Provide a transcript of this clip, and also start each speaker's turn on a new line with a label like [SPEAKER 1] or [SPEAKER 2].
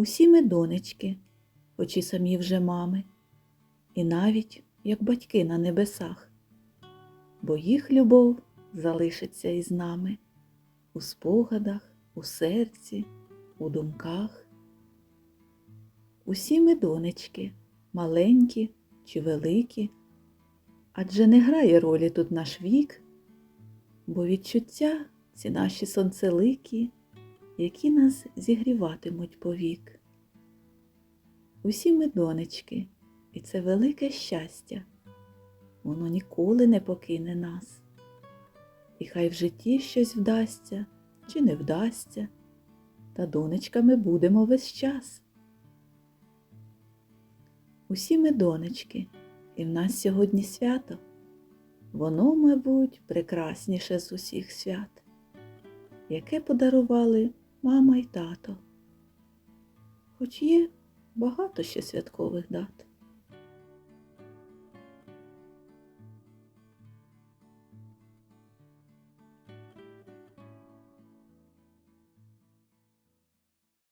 [SPEAKER 1] Усі ми донечки, хоч і самі вже мами, і навіть як батьки на небесах, бо їх любов залишиться із нами у спогадах, у серці, у думках. Усі ми донечки, маленькі чи великі, адже не грає ролі тут наш вік, бо відчуття ці наші сонцеликі, які нас зігріватимуть повік. Усі ми донечки, і це велике щастя, воно ніколи не покине нас. І хай в житті щось вдасться чи не вдасться, та донечками будемо весь час. Усі ми донечки, і в нас сьогодні свято. Воно, мабуть, прекрасніше з усіх свят, яке подарували мама й тато. Хоч є багато ще святкових дат.